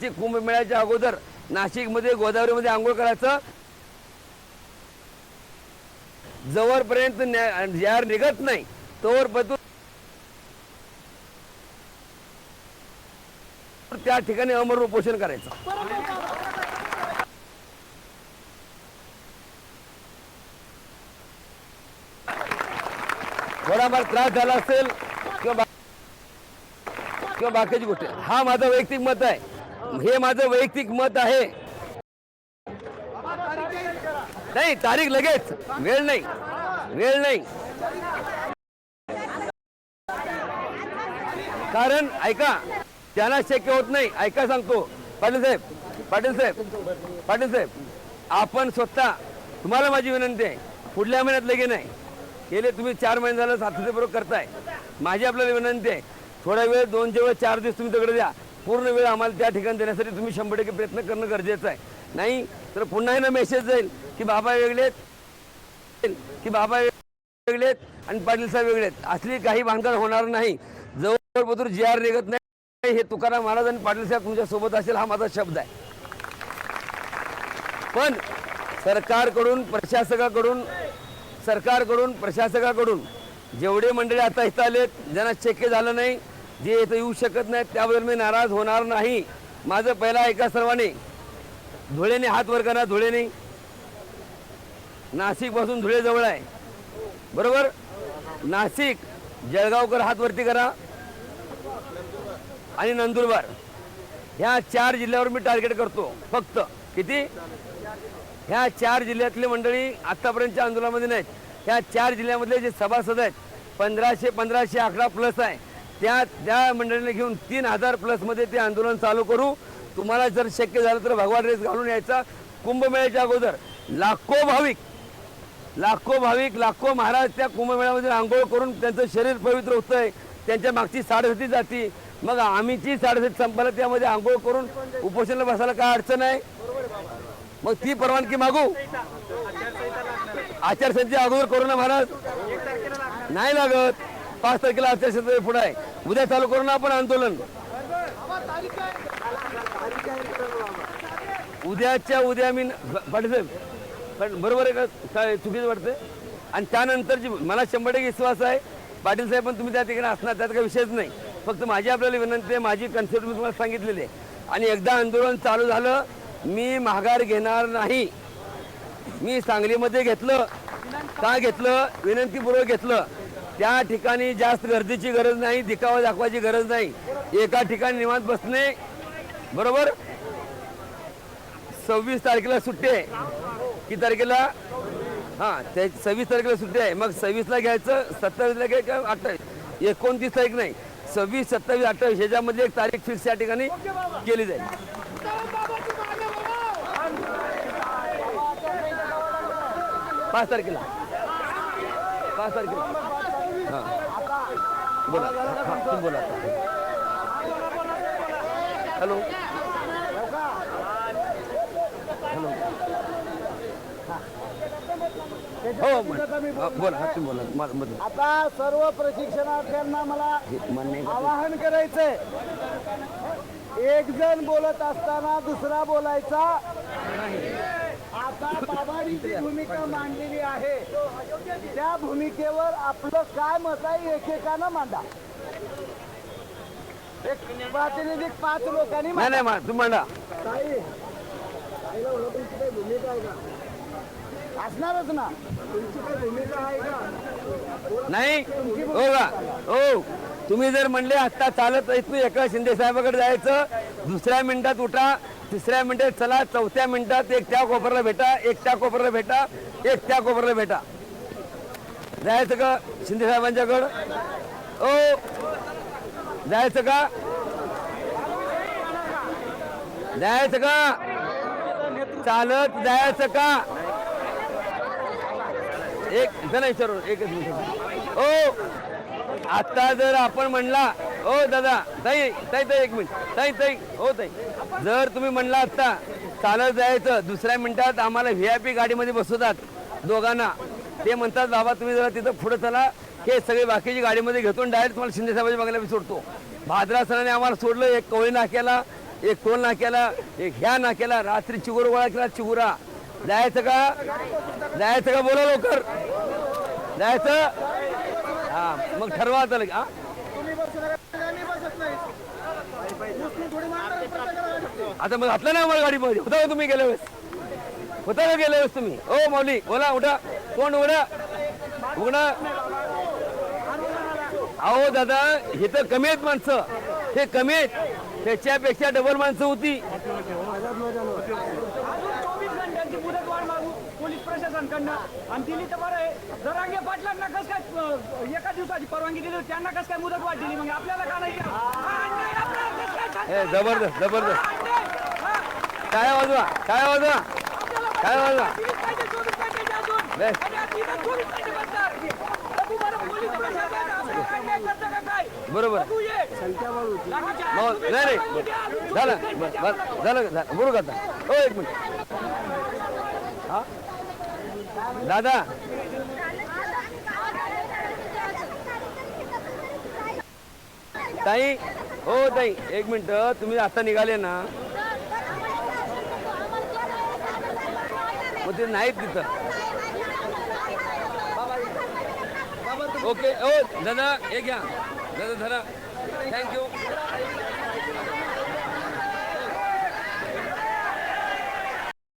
नाशिक कुंभमेळ्याच्या अगोदर नाशिकमध्ये गोदावरीमध्ये आंघोळ करायचं. जवळपर्यंत न्या- जार निघत नाही. तोवर पतू त्या ठिकाणी अमर उपोषण करायचं. थोडाफार त्रास झाला असेल किंवा किंवा बाकीची गोष्ट. हा माझा वैयक्तिक मत आहे. हे माझं वैयक्तिक मत आहे. नाही तारीख लगेच. वेळ नाही. वेळ नाही. कारण ऐका त्यांना शक्य होत नाही. ऐका सांगतो. पाटील साहेब पाटील साहेब पाटील साहेब आपण स्वतः तुम्हाला माझी विनंती आहे. पुढल्या महिन्यात लगे नाही. गेले तुम्ही चार महिने झालं सातत्यपूर्वक करताय. माझी आपल्याला विनंती आहे. थोडा वेळ दोन वेळ चार दिवस तुम्ही तिकडे द्या. पूर्ण वेळ आम्हाला त्या ठिकाणी देण्यासाठी तुम्ही शंभर टक्के प्रयत्न करणं गरजेचं आहे. नाही तर पुन्हा ना मेसेज जाईल की बाबा वेगळेत की बाबा वेगळेत आणि पाटील साहेब वेगळे आहेत. असली काही भानगड होणार नाही. जवळ जी आर निघत नाही. हे तुकाराम महाराज आणि पाटील साहेब तुमच्यासोबत असेल हा माझा शब्द आहे. पण सरकारकडून प्रशासकाकडून सरकारकडून प्रशासकाकडून जेवढे मंडळी आता इथं आलेत ज्यांना शक्य झालं नाही जे इथं येऊ शकत नाहीत त्याबद्दल मी नाराज होणार नाही. माझं पहिला ऐका सर्वांनी. धुळेने हात वर करा धुळेने नाशिकपासून धुळे जवळ आहे. बरोबर? नाशिक जळगावकर हात वरती करा. आणि नंदुरबार. ह्या चार जिल्ह्यावर मी टार्गेट करतो. फक्त. किती? ह्या चार जिल्ह्यातले मंडळी आत्तापर्यंतच्या आंदोलनामध्ये नाहीत. ह्या चार जिल्ह्यामधले जे सभासद आहेत पंधराशे पंधराशे अकरा प्लस आहे. त्या त्या मंडळीने घेऊन तीन हजार प्लसमध्ये ते आंदोलन चालू करू. तुम्हाला जर शक्य झालं तर भगवा ड्रेस घालून यायचा. कुंभमेळ्याच्या अगोदर लाखो भाविक लाखो भाविक लाखो महाराज त्या कुंभमेळ्यामध्ये आंघोळ करून त्यांचं शरीर पवित्र होतं आहे त्यांच्या मागची साडेसती जाती. मग आम्हीची साडेसती संपायला त्यामध्ये आंघोळ करून उपोषणाला बसायला काय अडचण आहे? मग ती परवानगी मागू. आचारसंहिते अगोदर करू ना महाराज. नाही लागत. पाच तारखेला आचारसंहिते पुढे आहे. उद्या चालू करू ना आपण आंदोलन. उद्याच्या उद्या मी पाटील साहेब पण बरोबर आहे का? काय चुकीचं वाटतं आणि त्यानंतरची मला शंभर टक्के विश्वास आहे. पाटील साहेब पण तुम्ही त्या ठिकाणी असणार त्यात काही विषयच नाही. फक्त माझी आपल्याला विनंती आहे माझी कन्सेप्ट मी तुम्हाला सांगितलेली आहे. आणि एकदा आंदोलन चालू झालं मी माघार घेणार नाही. मी सांगलीमध्ये घेतलं. का घेतलं? विनंतीपूर्वक घेतलं. त्या ठिकाणी जास्त गर्दीची गरज नाही दिखावा दाखवायची गरज नाही. एका ठिकाणी निवांत बसणे बरोबर? सव्वीस तारखेला सुट्टी आहे. किती तारखेला? हां त्या सव्वीस तारखेला सुट्टी आहे. मग सव्वीसला घ्यायचं सत्तावीसला घ्यायचं अठ्ठावीस? एकोणतीस तारीख नाही. सव्वीस सत्तावीस अठ्ठावीस ह्याच्यामध्ये एक तारीख फिक्स या ठिकाणी केली जाईल. पाच तारखेला. पाच तारखेला. बोला बोला हॅलो हॅलो हो बोला हा, तुम्ही बोला मा- मधून. आता सर्व प्रशिक्षणार्थ्यांना मला मान्य आवाहन करायचंय एक जण बोलत असताना दुसरा बोलायचा आता बाबांची भूमिका मांडलेली आहे त्या भूमिकेवर आपलं काय मत आहे एकेकानं मांडा. एक प्रातिनिधिक पाच लोकांनी नाही नाही मा- तुम्ही मांडा. ताई, ताईला म्हणलं, तुमची काही भूमिका आहे का? असणारच ना. तुमची काही भूमिका आहे का नाही हो का? हो. तुम्ही जर म्हणले आत्ता चालत इथून एका शिंदे साहेबाकडे जायचं दुसऱ्या मिनिटात उठा तिसऱ्या मिनिटात चला चौथ्या मिनिटात एक त्या कोपऱ्याला भेटा एक त्या कोपऱ्याला भेटा एक त्या कोपऱ्याला भेटा. जायचं का शिंदे साहेबांच्याकडं? ओ जायचं का? जायचं का? चालत जायचं का? एक जण विचारू एकच मिनिट. ओ आता जर आपण म्हणला हो दादा ताई ताई ताई एक मिनिट ताई ताई हो ताई. जर तुम्ही म्हणला आता चालत जायचं दुसऱ्या मिनिटात आम्हाला व्ही आय पी गाडीमध्ये बसवतात दोघांना. ते म्हणतात बाबा तुम्ही जरा तिथं पुढे चला हे सगळे बाकीची गाडीमध्ये घेतो डायरेक्ट तुम्हाला शिंदे साहेबांच्या बघायला मी सोडतो. भाद्रा सरांनी आम्हाला सोडलं एक कवळी नाक्याला एक टोल नाक्याला एक ह्या नाक्याला रात्री चिगुर गोळा केला चिगुरा. जायचं का? जायचं का? बोला लवकर. जायचं? हा मग ठरवा लगे. हा. आता मग घातलं ना मला गाडीमध्ये. होता का तुम्ही गेल्या वेळेस? होता का गेल्या वेळेस तुम्ही? ओ माऊली बोला उठा. कोण उघडा? उघडा? अहो दादा हे तर कमी आहेत माणसं. हे कमी आहेत. त्याच्यापेक्षा डबल माणसं होती. घंट्यांची मुदतवाढ मागू पोलीस प्रशासनकडनं. आणि दिली तर बरं आहे जरांगे पाटलांना कसं काय एका दिवसाची परवानगी दिली त्यांना कसं काय मुदतवाढ दिली? मग आपल्याला का नाही जबरदस्त जबरदस्त. काय वाजवा? काय वाजवा? काय वाजवा? बरोबर. नाही झालं झालं बरोबर आता. हो एक मिनिट. दादा. ताई हो ताई एक मिनिट तुम्ही आता निघाले ना. मग ते नाहीत तिथं. ओके ओ दादा हे घ्या. दादा धरा. थँक्यू